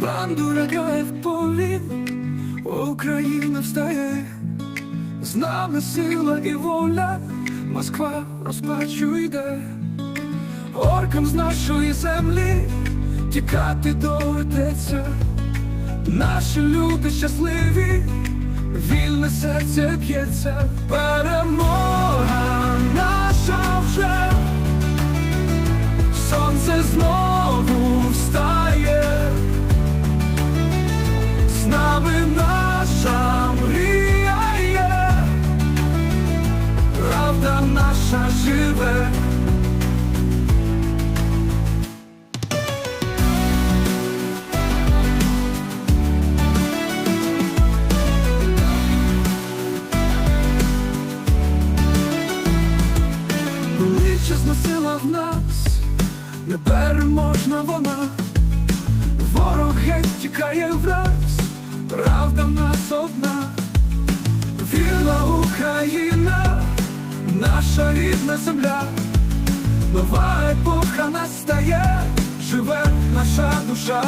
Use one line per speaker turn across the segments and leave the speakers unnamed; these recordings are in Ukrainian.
Бандура грає в полі, Україна встає, з нами сила і воля, Москва розпачу йде, оркам з нашої землі тікати доведеться, наші люди щасливі, вільне серце б'ється, перемога Величезна сила в нас, непереможна вона. Ворог геть тікає враз, правда в нас одна, вільна Україна, наша рідна земля, нова епоха настає, живе наша душа,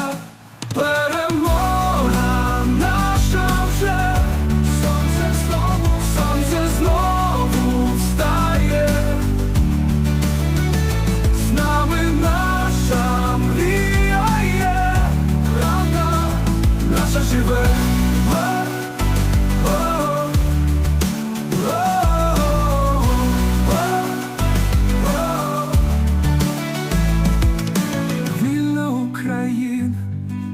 Вільна Україна,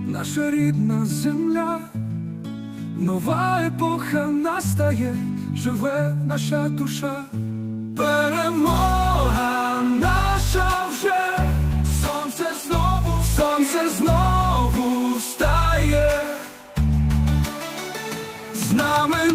наша рідна земля, нова епоха настає, живе наша душа. Перемога нами